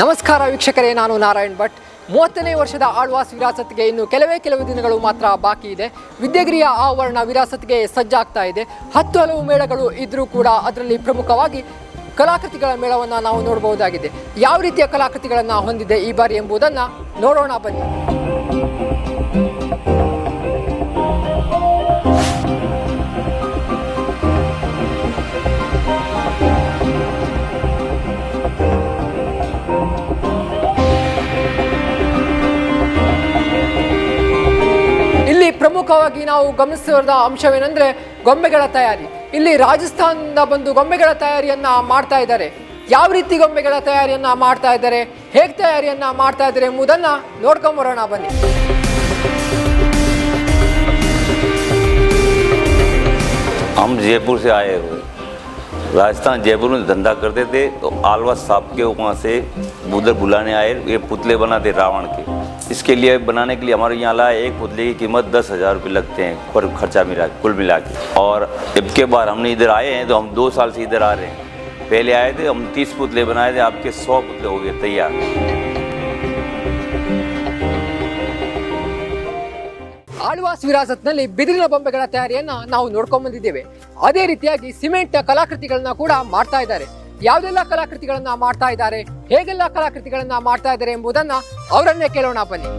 ನಮಸ್ಕಾರ ವೀಕ್ಷಕರೇ, ನಾನು ನಾರಾಯಣ್ ಭಟ್. ಮೂವತ್ತನೇ ವರ್ಷದ ಆಳ್ವಾಸ್ ವಿರಾಸತ್ಗೆ ಇನ್ನು ಕೆಲವೇ ಕೆಲವು ದಿನಗಳು ಮಾತ್ರ ಬಾಕಿ ಇದೆ. ವಿದ್ಯಾಗಿರಿಯ ಆವರಣ ವಿರಾಸತ್ಗೆ ಸಜ್ಜಾಗ್ತಾ ಇದೆ. ಹತ್ತು ಹಲವು ಮೇಳಗಳು ಇದ್ರೂ ಕೂಡ ಅದರಲ್ಲಿ ಪ್ರಮುಖವಾಗಿ ಕಲಾಕೃತಿಗಳ ಮೇಳವನ್ನು ನಾವು ನೋಡಬಹುದಾಗಿದೆ. ಯಾವ ರೀತಿಯ ಕಲಾಕೃತಿಗಳನ್ನು ಹೊಂದಿದೆ ಈ ಬಾರಿ ಎಂಬುದನ್ನು ನೋಡೋಣ, ಬನ್ನಿ. ಪ್ರಮುಖವಾಗಿ ನಾವು ಗಮನಿಸಿದ ಅಂಶವೇನೆಂದ್ರೆ ಗೊಂಬೆಗಳ ತಯಾರಿ ಇಲ್ಲಿ ರಾಜಸ್ಥಾನದಿಂದ ಬಂದು ಗೊಂಬೆಗಳ ತಯಾರಿಯನ್ನ ಮಾಡ್ತಾ ಇದ್ದಾರೆ ಯಾವ ರೀತಿ ಗೊಂಬೆಗಳ ತಯಾರಿಯನ್ನ ಮಾಡ್ತಾ ಇದ್ದಾರೆ ಹೇಗೆ ತಯಾರಿಯನ್ನ ಮಾಡ್ತಾ ಇದ್ದಾರೆ ಎಂಬುದನ್ನ ನೋಡ್ಕೊಂಬರೋಣ ಬನ್ನಿ हम जयपुर से आए हुए राजस्थान जयपुर में धंधा करते थे तो आलवा साहब के वहाँ से उधर बुलाने आए ये पुतले बनाते रावण के इसके लिए बनाने के लिए हमारे यहाँ लाए एक पुतले की कीमत दस हज़ार रुपये लगते हैं पर खर्चा मिला कुल मिला के और इसके बाद हमने इधर आए हैं तो हम दो साल से इधर आ रहे हैं पहले आए थे हम तीस पुतले बनाए थे आपके सौ पुतले हो गए तैयार ಆಳ್ವಾಸ್ ವಿರಾಸತ್ನಲ್ಲಿ ಬಿದಿರಿನ ಬೊಂಬೆಗಳ ತಯಾರಿಯನ್ನ ನಾವು ನೋಡ್ಕೊಂಡ್ ಬಂದಿದ್ದೇವೆ ಅದೇ ರೀತಿಯಾಗಿ ಸಿಮೆಂಟ್ ಕಲಾಕೃತಿಗಳನ್ನ ಕೂಡ ಮಾಡ್ತಾ ಇದ್ದಾರೆ ಯಾವ್ದೆಲ್ಲ ಕಲಾಕೃತಿಗಳನ್ನ ಮಾಡ್ತಾ ಇದ್ದಾರೆ, ಹೇಗೆಲ್ಲ ಕಲಾಕೃತಿಗಳನ್ನ ಮಾಡ್ತಾ ಇದ್ದಾರೆ ಎಂಬುದನ್ನ ಅವರನ್ನೇ ಕೇಳೋಣ ಬನ್ನಿ.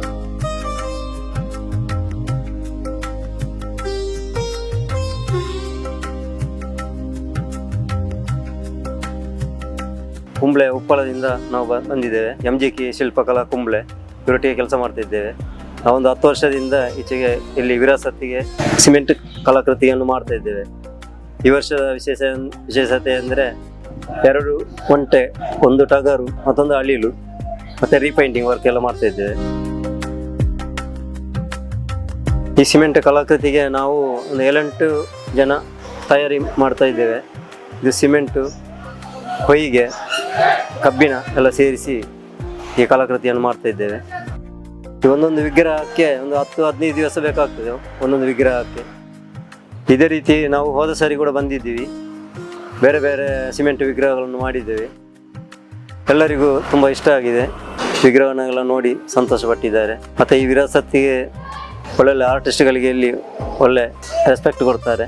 ಕುಂಬ್ಳೆ ಉಪ್ಪಳದಿಂದ ನಾವು ಬಂದಿದ್ದೇವೆ. M G K Shilpakala Kumble. ಇವರೊಟ್ಟಿಗೆ ಕೆಲಸ ಮಾಡ್ತಿದ್ದೇವೆ ನಾವೊಂದು ಹತ್ತು ವರ್ಷದಿಂದ ಈಚೆಗೆ ಇಲ್ಲಿ ವಿರಾಸತ್ತಿಗೆ ಸಿಮೆಂಟ್ ಕಲಾಕೃತಿಯನ್ನು ಮಾಡ್ತಾ ಇದ್ದೇವೆ. ಈ ವರ್ಷದ ವಿಶೇಷ ವಿಶೇಷತೆ ಅಂದರೆ ಎರಡು ಒಂಟೆ, ಒಂದು ಟಗರು, ಮತ್ತೊಂದು ಅಳಿಲು, ಮತ್ತೆ ರೀಪೈಂಟಿಂಗ್ ವರ್ಕ್ ಎಲ್ಲ ಮಾಡ್ತಾ ಇದ್ದೇವೆ. ಈ ಸಿಮೆಂಟ್ ಕಲಾಕೃತಿಗೆ ನಾವು ಒಂದು ಏಳೆಂಟು ಜನ ತಯಾರಿ ಮಾಡ್ತಾ ಇದ್ದೇವೆ. ಇದು ಸಿಮೆಂಟು ಹೊಯ್ಗೆ, ಕಬ್ಬಿಣ ಎಲ್ಲ ಸೇರಿಸಿ ಈ ಕಲಾಕೃತಿಯನ್ನು ಮಾಡ್ತಾ ಇದ್ದೇವೆ. ಈ ಒಂದೊಂದು ವಿಗ್ರಹಕ್ಕೆ ಒಂದು ಹತ್ತು, ಹದಿನೈದು ದಿವಸ ಬೇಕಾಗ್ತದೆ ಒಂದೊಂದು ವಿಗ್ರಹಕ್ಕೆ. ಇದೇ ರೀತಿ ನಾವು ಹೋದ ಸಾರಿ ಕೂಡ ಬಂದಿದ್ದೀವಿ. ಬೇರೆ ಬೇರೆ ಸಿಮೆಂಟ್ ವಿಗ್ರಹಗಳನ್ನು ಮಾಡಿದ್ದೇವೆ. ಎಲ್ಲರಿಗೂ ತುಂಬ ಇಷ್ಟ ಆಗಿದೆ. ವಿಗ್ರಹಗಳನ್ನೆಲ್ಲ ನೋಡಿ ಸಂತೋಷಪಟ್ಟಿದ್ದಾರೆ. ಮತ್ತು ಈ ವಿರಾಸತ್ತಿಗೆ ಒಳ್ಳೊಳ್ಳೆ ಆರ್ಟಿಸ್ಟ್ಗಳಿಗೆ ಇಲ್ಲಿ ಒಳ್ಳೆ ರೆಸ್ಪೆಕ್ಟ್ ಕೊಡ್ತಾರೆ.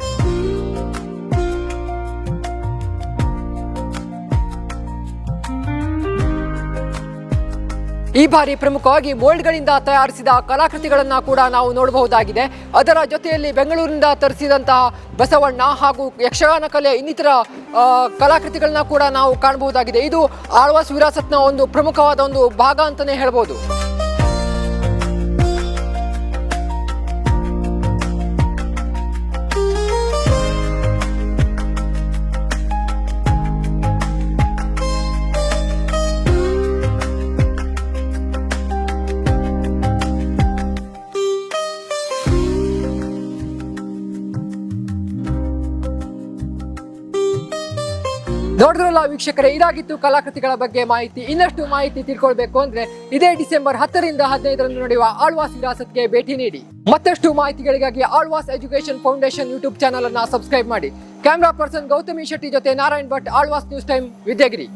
ಈ ಬಾರಿ ಪ್ರಮುಖವಾಗಿ ಮೋಲ್ಡ್ಗಳಿಂದ ತಯಾರಿಸಿದ ಕಲಾಕೃತಿಗಳನ್ನು ಕೂಡ ನಾವು ನೋಡಬಹುದಾಗಿದೆ. ಅದರ ಜೊತೆಯಲ್ಲಿ ಬೆಂಗಳೂರಿನಿಂದ ತರಿಸಿದಂತಹ ಬಸವಣ್ಣ ಹಾಗೂ ಯಕ್ಷಗಾನ ಕಲೆ ಇನ್ನಿತರ ಕಲಾಕೃತಿಗಳನ್ನ ಕೂಡ ನಾವು ಕಾಣಬಹುದಾಗಿದೆ. ಇದು ಆಳ್ವಾಸ್ ವಿರಾಸತ್ನ ಒಂದು ಪ್ರಮುಖವಾದ ಒಂದು ಭಾಗ ಅಂತಾನೆ ಹೇಳ್ಬೋದು. ನೋಡಿದ್ರಲ್ಲ ವೀಕ್ಷಕರೇ, ಇದಾಗಿತ್ತು ಕಲಾಕೃತಿಗಳ ಬಗ್ಗೆ ಮಾಹಿತಿ. ಇನ್ನಷ್ಟು ಮಾಹಿತಿ ತಿಳ್ಕೊಳ್ಬೇಕು ಅಂದ್ರೆ ಇದೇ ಡಿಸೆಂಬರ್ ಹತ್ತರಿಂದ ಹದಿನೈದರಂದು ನಡೆಯುವ ಆಳ್ವಾಸ್ ವಿರಾಸತ್ಗೆ ಭೇಟಿ ನೀಡಿ. ಮತ್ತಷ್ಟು ಮಾಹಿತಿಗಳಿಗಾಗಿ Alva's education foundation YouTube channel ಅನ್ನ ಸಬ್ಸ್ಕ್ರೈಬ್ ಮಾಡಿ. ಕ್ಯಾಮ್ರಾ ಪರ್ಸನ್ ಗೌತಮಿ ಶೆಟ್ಟಿ ಜೊತೆ ನಾರಾಯಣ್ ಭಟ್, ಆಳ್ವಾಸ್ ನ್ಯೂಸ್ ಟೈಮ್ ವಿದ್ಯಾಗಿರಿ.